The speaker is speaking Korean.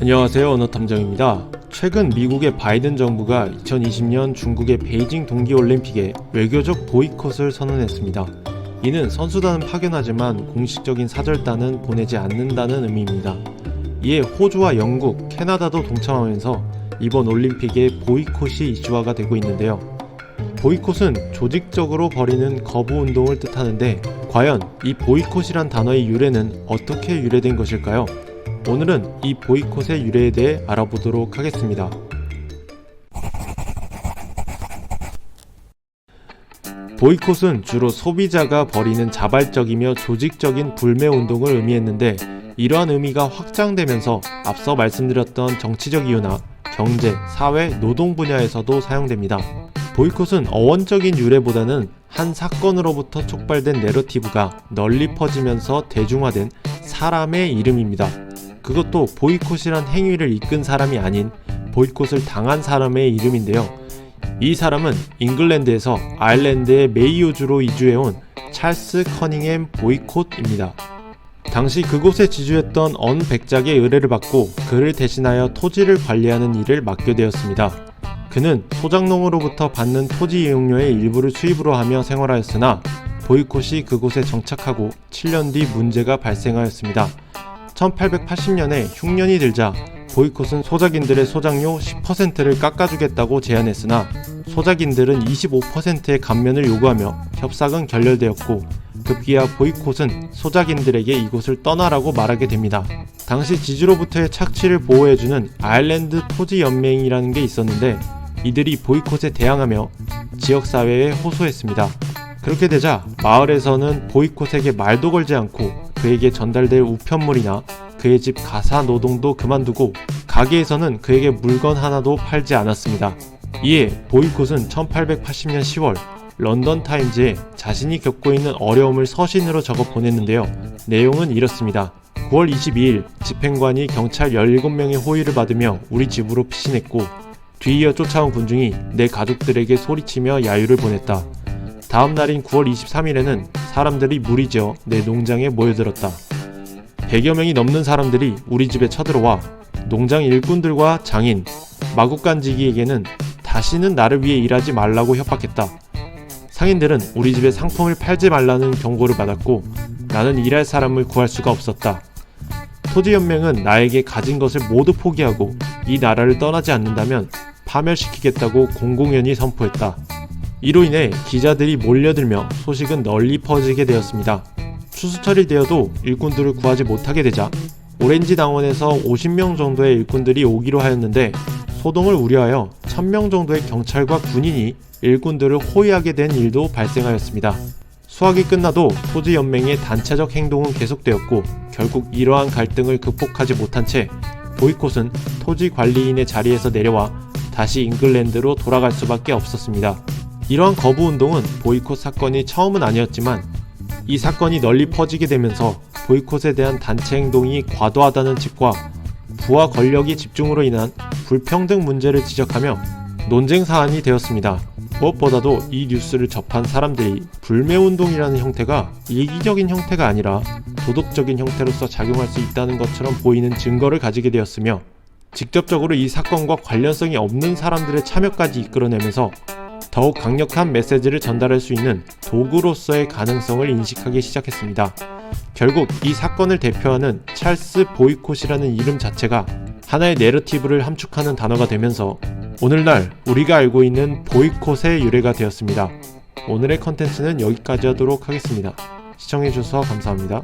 안녕하세요 언어탐정입니다. 최근 미국의 바이든 정부가 2020년 중국의 베이징 동계올림픽에 외교적 보이콧을 선언했습니다. 이는 선수단은 파견하지만 공식적인 사절단은 보내지 않는다는 의미입니다. 이에 호주와 영국, 캐나다도 동참하면서 이번 올림픽에 보이콧이 이슈화가 되고 있는데요. 보이콧은 조직적으로 벌이는 거부 운동을 뜻하는데 과연 이 보이콧이란 단어의 유래는 어떻게 유래된 것일까요? 오늘은 이 보이콧의 유래에 대해 알아보도록 하겠습니다. 보이콧은 주로 소비자가 벌이는 자발적이며 조직적인 불매 운동을 의미했는데 이러한 의미가 확장되면서 앞서 말씀드렸던 정치적 이유나 경제, 사회, 노동 분야에서도 사용됩니다. 보이콧은 어원적인 유래보다는 한 사건으로부터 촉발된 내러티브가 널리 퍼지면서 대중화된 사람의 이름입니다. 그것도 보이콧이란 행위를 이끈 사람이 아닌 보이콧을 당한 사람의 이름인데요. 이 사람은 잉글랜드에서 아일랜드의 메이오주로 이주해온 찰스 커닝햄 보이콧입니다. 당시 그곳에 지주했던 언 백작의 의뢰를 받고 그를 대신하여 토지를 관리하는 일을 맡게 되었습니다. 그는 소작농으로부터 받는 토지 이용료의 일부를 수입으로 하며 생활하였으나 보이콧이 그곳에 정착하고 7년 뒤 문제가 발생하였습니다. 1880년에 흉년이 들자 보이콧은 소작인들의 소작료 10%를 깎아주겠다고 제안했으나 소작인들은 25%의 감면을 요구하며 협상은 결렬되었고 급기야 보이콧은 소작인들에게 이곳을 떠나라고 말하게 됩니다. 당시 지주로부터의 착취를 보호해주는 아일랜드 토지 연맹이라는 게 있었는데 이들이 보이콧에 대항하며 지역사회에 호소했습니다. 그렇게 되자 마을에서는 보이콧에게 말도 걸지 않고 그에게 전달될 우편물이나 그의 집 가사 노동도 그만두고 가게에서는 그에게 물건 하나도 팔지 않았습니다. 이에 보이콧은 1880년 10월 런던 타임즈에 자신이 겪고 있는 어려움을 서신으로 적어 보냈는데요. 내용은 이렇습니다. 9월 22일 집행관이 경찰 17명의 호의를 받으며 우리 집으로 피신했고 뒤이어 쫓아온 군중이 내 가족들에게 소리치며 야유를 보냈다. 다음 날인 9월 23일에는 사람들이 무리지어 내 농장에 모여들었다. 100여 명이 넘는 사람들이 우리 집에 쳐들어와 농장 일꾼들과 장인, 마국간지기에게는 다시는 나를 위해 일하지 말라고 협박했다. 상인들은 우리 집에 상품을 팔지 말라는 경고를 받았고 나는 일할 사람을 구할 수가 없었다. 토지연맹은 나에게 가진 것을 모두 포기하고 이 나라를 떠나지 않는다면 파멸시키겠다고 공공연히 선포했다. 이로 인해 기자들이 몰려들며 소식은 널리 퍼지게 되었습니다. 추수철이 되어도 일꾼들을 구하지 못하게 되자 오렌지 당원에서 50명 정도의 일꾼들이 오기로 하였는데 소동을 우려하여 1000명 정도의 경찰과 군인이 일꾼들을 호위하게 된 일도 발생하였습니다. 수학이 끝나도 토지 연맹의 단체적 행동은 계속되었고 결국 이러한 갈등을 극복하지 못한 채 보이콧은 토지 관리인의 자리에서 내려와 다시 잉글랜드로 돌아갈 수밖에 없었습니다. 이러한 거부 운동은 보이콧 사건이 처음은 아니었지만 이 사건이 널리 퍼지게 되면서 보이콧에 대한 단체 행동이 과도하다는 측과 부와 권력의 집중으로 인한 불평등 문제를 지적하며 논쟁 사안이 되었습니다. 무엇보다도 이 뉴스를 접한 사람들이 불매운동이라는 형태가 이기적인 형태가 아니라 도덕적인 형태로서 작용할 수 있다는 것처럼 보이는 증거를 가지게 되었으며 직접적으로 이 사건과 관련성이 없는 사람들의 참여까지 이끌어내면서 더욱 강력한 메시지를 전달할 수 있는 도구로서의 가능성을 인식하기 시작했습니다. 결국 이 사건을 대표하는 찰스 보이콧이라는 이름 자체가 하나의 내러티브를 함축하는 단어가 되면서 오늘날 우리가 알고 있는 보이콧의 유래가 되었습니다. 오늘의 컨텐츠는 여기까지 하도록 하겠습니다. 시청해주셔서 감사합니다.